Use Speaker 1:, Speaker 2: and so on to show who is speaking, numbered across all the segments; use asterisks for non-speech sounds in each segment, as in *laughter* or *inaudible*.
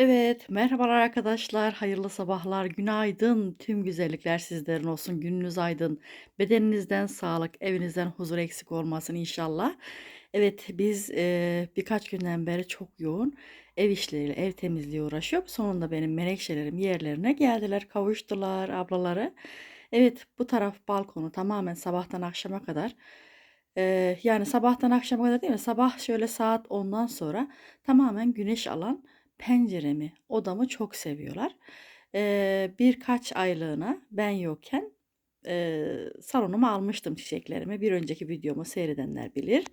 Speaker 1: Evet, merhabalar arkadaşlar, hayırlı sabahlar, günaydın, tüm güzellikler sizlerin olsun, gününüz aydın, bedeninizden sağlık, evinizden huzur eksik olmasın inşallah. Evet, biz eee, birkaç günden beri çok yoğun ev işleriyle, ev temizliği uğraşıyor. Sonunda benim menekşelerim yerlerine geldiler, kavuştular ablaları. Evet, bu taraf balkonu tamamen sabahtan akşama kadar. yani sabahtan akşama kadar değil mi? Sabah şöyle saat ondan sonra tamamen güneş alan penceremi, odamı çok seviyorlar. Eee, birkaç aylığına ben yokken eee, salonuma almıştım çiçeklerimi. Bir önceki videomu seyredenler bilir.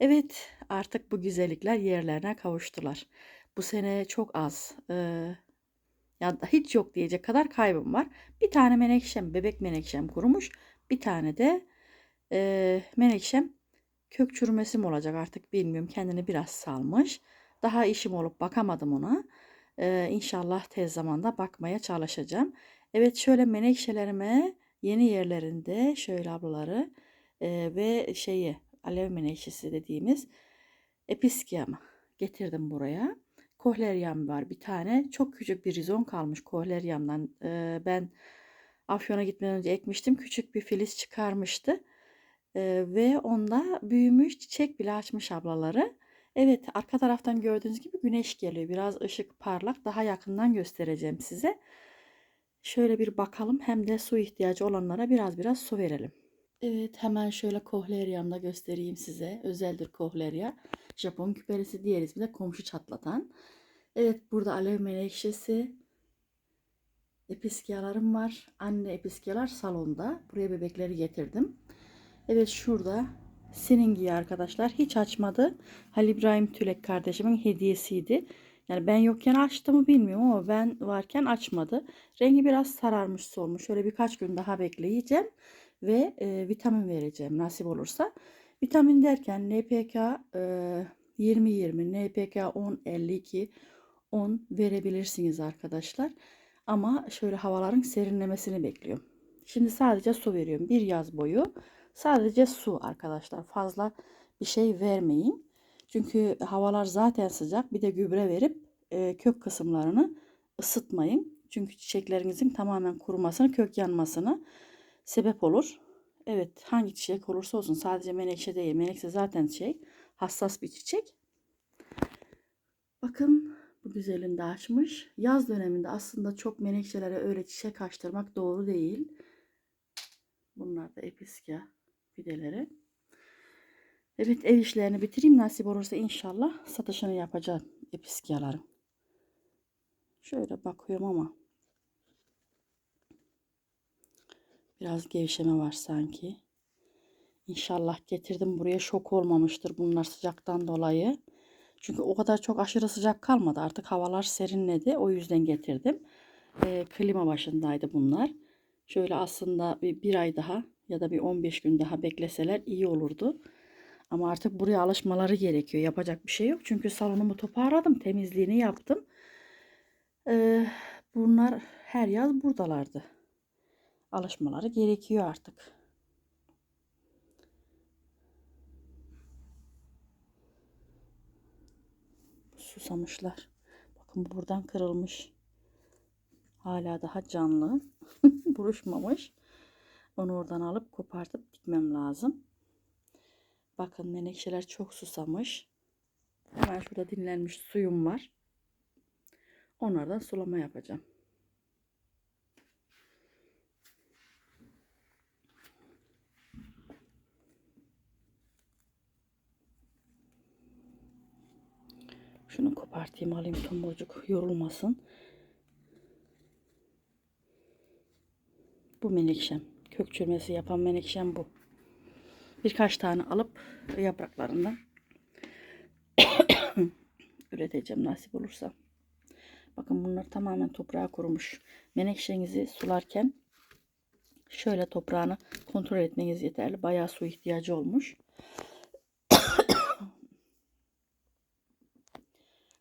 Speaker 1: Evet, artık bu güzellikler yerlerine kavuştular. Bu sene çok az, eee, ya hiç yok diyecek kadar kaybım var. Bir tane menekşem, bebek menekşem kurumuş. Bir tane de eee, menekşem kök çürümesi mi olacak artık bilmiyorum. Kendini biraz salmış. Daha işim olup bakamadım ona. Eee, inşallah tez zamanda bakmaya çalışacağım. Evet şöyle menekşelerime yeni yerlerinde şöyle ablaları eee, ve şeyi alev menekşesi dediğimiz episkiyamı getirdim buraya. Kohleryam var bir tane. Çok küçük bir rizon kalmış kohleryamdan. Eee, ben Afyon'a gitmeden önce ekmiştim. Küçük bir filiz çıkarmıştı. Eee, ve onda büyümüş, çiçek bile açmış ablaları. Evet, arka taraftan gördüğünüz gibi güneş geliyor. Biraz ışık parlak. Daha yakından göstereceğim size. Şöyle bir bakalım. Hem de su ihtiyacı olanlara biraz biraz su verelim. Evet, hemen şöyle kohleryamda göstereyim size. Özeldir kohlerya. Japon küperisi diğer ismi de komşu çatlatan. Evet, burada alev menekşesi, episkiyalarım var. Anne episkiyalar salonda. Buraya bebekleri getirdim. Evet şurada Seningiyi arkadaşlar hiç açmadı. Halil İbrahim Tülek kardeşimin hediyesiydi. Yani ben yokken açtı mı bilmiyorum ama ben varken açmadı. Rengi biraz sararmış solmuş. Şöyle birkaç gün daha bekleyeceğim ve e, vitamin vereceğim nasip olursa. Vitamin derken NPK e, 20-20, NPK 10-52, 10 verebilirsiniz arkadaşlar. Ama şöyle havaların serinlemesini bekliyorum. Şimdi sadece su veriyorum bir yaz boyu. Sadece su arkadaşlar. Fazla bir şey vermeyin. Çünkü havalar zaten sıcak. Bir de gübre verip e, kök kısımlarını ısıtmayın. Çünkü çiçeklerinizin tamamen kurumasını, kök yanmasını sebep olur. Evet hangi çiçek olursa olsun sadece menekşe değil. Menekşe zaten şey hassas bir çiçek. Bakın bu güzelinde açmış. Yaz döneminde aslında çok menekşelere öyle çiçek açtırmak doğru değil. Bunlar da episkya fideleri. Evet ev işlerini bitireyim nasip olursa inşallah satışını yapacağım episkiyaların. Şöyle bakıyorum ama biraz gevşeme var sanki. İnşallah getirdim buraya şok olmamıştır bunlar sıcaktan dolayı. Çünkü o kadar çok aşırı sıcak kalmadı. Artık havalar serinledi. O yüzden getirdim. E, klima başındaydı bunlar. Şöyle aslında bir, bir ay daha ya da bir 15 gün daha bekleseler iyi olurdu. Ama artık buraya alışmaları gerekiyor. Yapacak bir şey yok. Çünkü salonumu toparladım. Temizliğini yaptım. Ee, bunlar her yaz buradalardı. Alışmaları gerekiyor artık. Susamışlar. Bakın buradan kırılmış. Hala daha canlı. *laughs* Buruşmamış. Onu oradan alıp kopartıp dikmem lazım. Bakın menekşeler çok susamış. Hemen şurada dinlenmiş suyum var. Onlardan sulama yapacağım. Şunu kopartayım alayım tomurcuk yorulmasın. Bu menekşem. Kök çürümesi yapan menekşem bu. Birkaç tane alıp yapraklarından *coughs* üreteceğim nasip olursa. Bakın bunlar tamamen toprağa kurumuş. Menekşenizi sularken şöyle toprağını kontrol etmeniz yeterli. Bayağı su ihtiyacı olmuş. *coughs*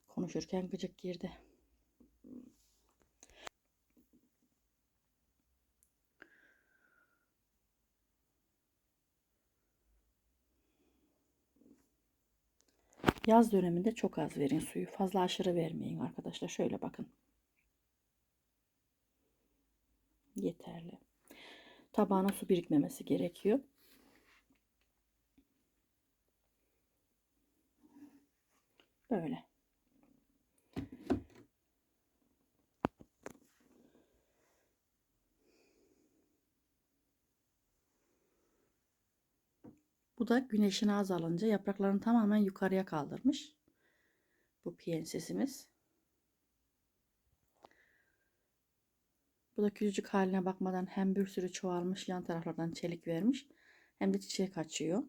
Speaker 1: Konuşurken gıcık girdi. Yaz döneminde çok az verin suyu. Fazla aşırı vermeyin arkadaşlar. Şöyle bakın. Yeterli. Tabağına su birikmemesi gerekiyor. Böyle. Bu da güneşin azalınca yapraklarını tamamen yukarıya kaldırmış. Bu piyensesimiz. Bu da küçücük haline bakmadan hem bir sürü çoğalmış yan taraflardan çelik vermiş hem de çiçek açıyor.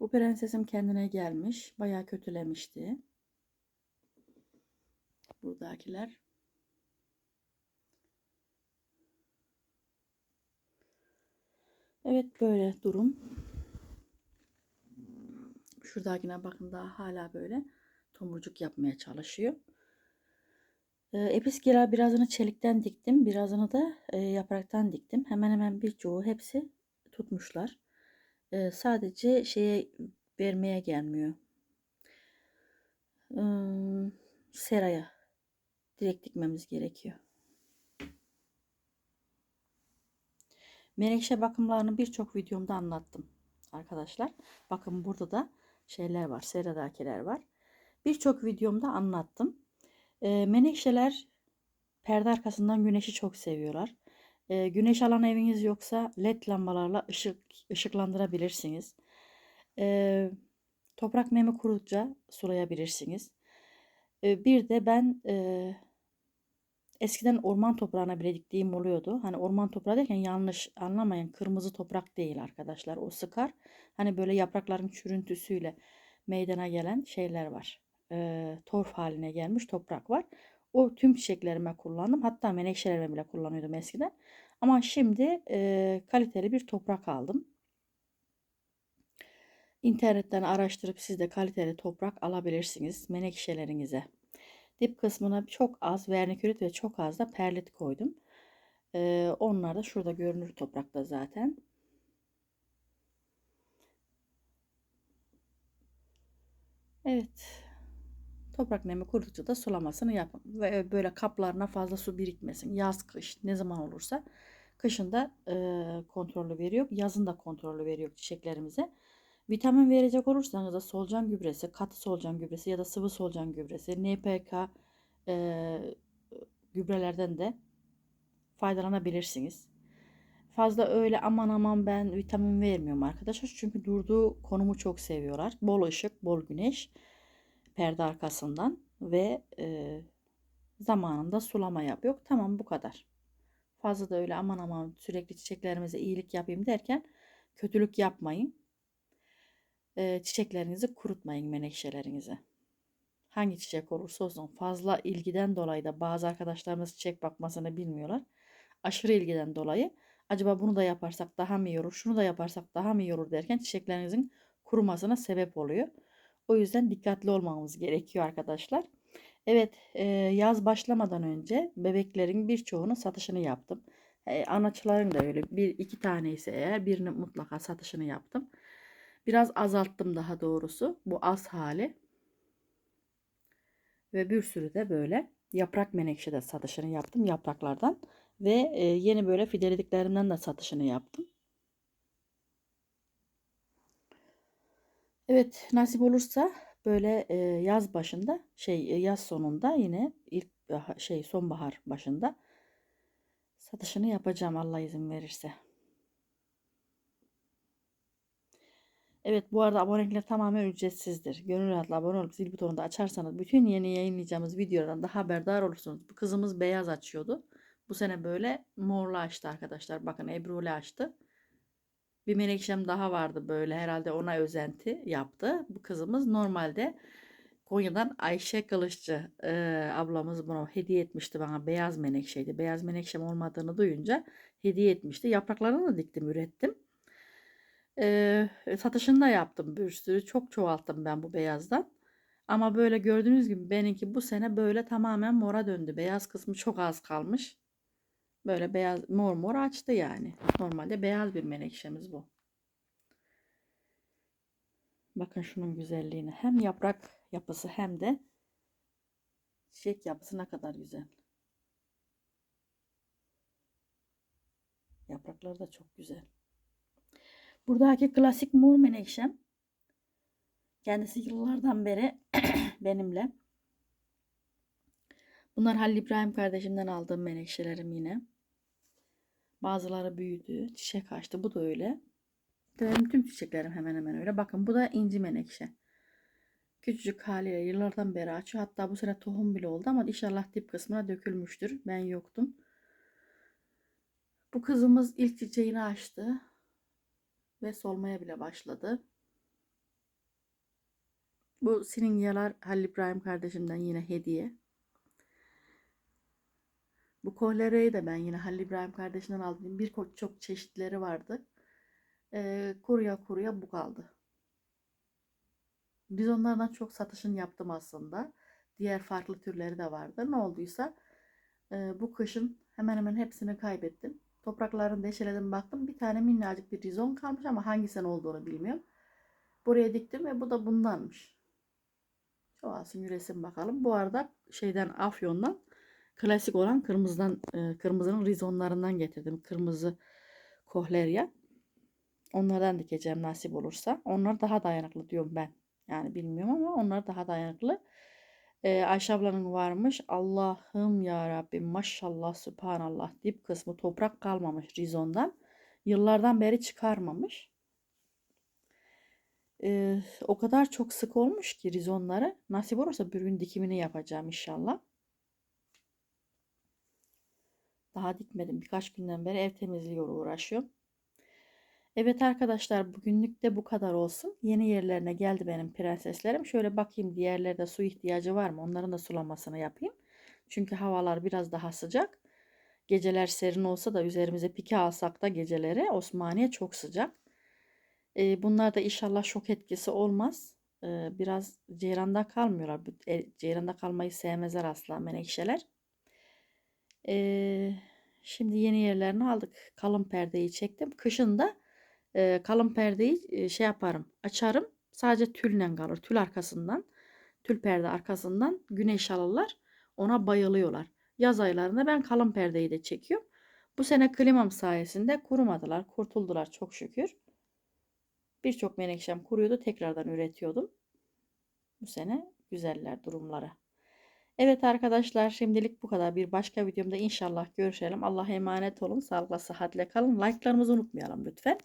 Speaker 1: Bu prensesim kendine gelmiş. Bayağı kötülemişti. Buradakiler. Evet böyle durum. Şuradakine bakın daha hala böyle tomurcuk yapmaya çalışıyor. Ee, Episkera birazını çelikten diktim. Birazını da e, yapraktan diktim. Hemen hemen birçoğu hepsi tutmuşlar. Ee, sadece şeye vermeye gelmiyor. Hmm, seraya direkt dikmemiz gerekiyor. Menekşe bakımlarını birçok videomda anlattım arkadaşlar. Bakın burada da şeyler var, seradakiler var. Birçok videomda anlattım. E, menekşeler perde arkasından güneşi çok seviyorlar. E, güneş alan eviniz yoksa led lambalarla ışık ışıklandırabilirsiniz. E, toprak nemi kurutça sulayabilirsiniz. E, bir de ben e, eskiden orman toprağına bile diktiğim oluyordu. Hani orman toprağı derken yanlış anlamayın. Kırmızı toprak değil arkadaşlar. O sıkar. Hani böyle yaprakların çürüntüsüyle meydana gelen şeyler var. E, torf haline gelmiş toprak var. O tüm çiçeklerime kullandım. Hatta menekşelerime bile kullanıyordum eskiden. Ama şimdi e, kaliteli bir toprak aldım. İnternetten araştırıp siz de kaliteli toprak alabilirsiniz menekşelerinize. Dip kısmına çok az vernikülit ve çok az da perlit koydum. Onlar da şurada görünür toprakta zaten. Evet. Toprak nemi kurudukça da sulamasını yapın. Ve böyle kaplarına fazla su birikmesin. Yaz kış ne zaman olursa. Kışın da e, kontrolü veriyor. Yazın da kontrolü veriyor çiçeklerimize. Vitamin verecek olursanız da solucan gübresi, katı solucan gübresi ya da sıvı solucan gübresi, NPK e, gübrelerden de faydalanabilirsiniz. Fazla öyle aman aman ben vitamin vermiyorum arkadaşlar. Çünkü durduğu konumu çok seviyorlar. Bol ışık, bol güneş perde arkasından ve e, zamanında sulama yapıyor. Tamam bu kadar. Fazla da öyle aman aman sürekli çiçeklerimize iyilik yapayım derken kötülük yapmayın. Çiçeklerinizi kurutmayın menekşelerinizi. Hangi çiçek olursa olsun fazla ilgiden dolayı da bazı arkadaşlarımız çiçek bakmasını bilmiyorlar. Aşırı ilgiden dolayı acaba bunu da yaparsak daha mı iyi olur, şunu da yaparsak daha mı iyi olur derken çiçeklerinizin kurumasına sebep oluyor. O yüzden dikkatli olmamız gerekiyor arkadaşlar. Evet yaz başlamadan önce bebeklerin birçoğunu satışını yaptım. Anaçların da öyle bir iki tane ise eğer birini mutlaka satışını yaptım. Biraz azalttım daha doğrusu bu az hali. Ve bir sürü de böyle yaprak menekşe de satışını yaptım yapraklardan. Ve yeni böyle fidelediklerimden de satışını yaptım. Evet nasip olursa böyle yaz başında şey yaz sonunda yine ilk şey sonbahar başında satışını yapacağım Allah izin verirse. Evet bu arada abonelikler tamamen ücretsizdir. Gönül rahatla abone olup zil butonunu da açarsanız bütün yeni yayınlayacağımız videolardan da haberdar olursunuz. Bu kızımız beyaz açıyordu. Bu sene böyle morlu açtı arkadaşlar. Bakın Ebruli açtı. Bir menekşem daha vardı böyle herhalde ona özenti yaptı. Bu kızımız normalde Konya'dan Ayşe Kılıççı e, ablamız bunu hediye etmişti bana. Beyaz menekşeydi. Beyaz menekşem olmadığını duyunca hediye etmişti. Yapraklarını da diktim, ürettim. E, satışını da yaptım bir sürü. Çok çoğalttım ben bu beyazdan. Ama böyle gördüğünüz gibi benimki bu sene böyle tamamen mora döndü. Beyaz kısmı çok az kalmış. Böyle beyaz mor mor açtı yani. Normalde beyaz bir menekşemiz bu. Bakın şunun güzelliğine. Hem yaprak yapısı hem de çiçek yapısı ne kadar güzel. Yaprakları da çok güzel. Buradaki klasik mor menekşem. Kendisi yıllardan beri *clears throat* benimle. Bunlar Halil İbrahim kardeşimden aldığım menekşelerim yine. Bazıları büyüdü, çiçek açtı. Bu da öyle. Benim tüm çiçeklerim hemen hemen öyle. Bakın bu da inci menekşe. Küçücük haliyle yıllardan beri açıyor. Hatta bu sene tohum bile oldu ama inşallah dip kısmına dökülmüştür. Ben yoktum. Bu kızımız ilk çiçeğini açtı ve solmaya bile başladı. Bu siningyalar Halil İbrahim kardeşimden yine hediye. Bu kohlereyi de ben yine Halil İbrahim kardeşinden aldım. Bir çok çeşitleri vardı. Ee, kuruya kuruya bu kaldı. Biz onlardan çok satışını yaptım aslında. Diğer farklı türleri de vardı. Ne olduysa e, bu kışın hemen hemen hepsini kaybettim. Topraklarını deşeledim baktım. Bir tane minnacık bir rizon kalmış ama hangisinden olduğunu bilmiyorum. Buraya diktim ve bu da bundanmış. Çoğalsın yüresin bakalım. Bu arada şeyden Afyon'dan klasik olan kırmızıdan e, kırmızının rizonlarından getirdim. Kırmızı kohlerya. Onlardan dikeceğim nasip olursa. Onlar daha dayanıklı diyorum ben. Yani bilmiyorum ama onlar daha dayanıklı. Ee, Ayşe ablanın varmış. Allah'ım ya Rabbim maşallah sübhanallah dip kısmı toprak kalmamış rizondan. Yıllardan beri çıkarmamış. Ee, o kadar çok sık olmuş ki rizonları. Nasip olursa bir gün dikimini yapacağım inşallah. Daha dikmedim. Birkaç günden beri ev temizliyor uğraşıyorum. Evet arkadaşlar bugünlük de bu kadar olsun. Yeni yerlerine geldi benim prenseslerim. Şöyle bakayım diğerlerde su ihtiyacı var mı? Onların da sulamasını yapayım. Çünkü havalar biraz daha sıcak. Geceler serin olsa da üzerimize pike alsak da geceleri Osmaniye çok sıcak. Ee, bunlar da inşallah şok etkisi olmaz. Ee, biraz ceyranda kalmıyorlar. E, ceyranda kalmayı sevmezler asla menekşeler. Ee, şimdi yeni yerlerini aldık. Kalın perdeyi çektim. Kışın da e, kalın perdeyi e, şey yaparım. Açarım. Sadece tülle kalır. Tül arkasından. Tül perde arkasından güneş alırlar. Ona bayılıyorlar. Yaz aylarında ben kalın perdeyi de çekiyorum. Bu sene klimam sayesinde kurumadılar. Kurtuldular çok şükür. Birçok menekşem kuruyordu. Tekrardan üretiyordum. Bu sene güzeller durumları. Evet arkadaşlar şimdilik bu kadar. Bir başka videomda inşallah görüşelim. Allah'a emanet olun. Sağlıkla sıhhatle kalın. Like'larımızı unutmayalım lütfen.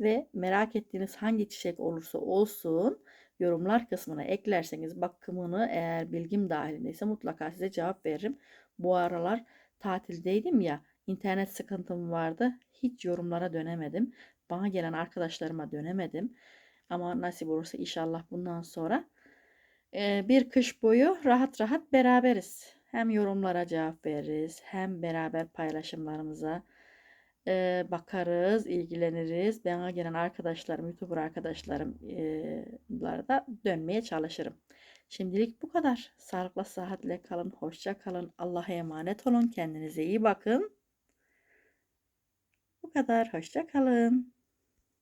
Speaker 1: Ve merak ettiğiniz hangi çiçek olursa olsun yorumlar kısmına eklerseniz bakımını eğer bilgim dahilindeyse mutlaka size cevap veririm. Bu aralar tatildeydim ya internet sıkıntım vardı. Hiç yorumlara dönemedim. Bana gelen arkadaşlarıma dönemedim. Ama nasip olursa inşallah bundan sonra bir kış boyu rahat rahat beraberiz. Hem yorumlara cevap veririz hem beraber paylaşımlarımıza e, bakarız, ilgileniriz. Bana gelen arkadaşlarım, YouTuber arkadaşlarım e, da dönmeye çalışırım. Şimdilik bu kadar. Sağlıkla, sıhhatle kalın, hoşça kalın. Allah'a emanet olun. Kendinize iyi bakın. Bu kadar. Hoşça kalın.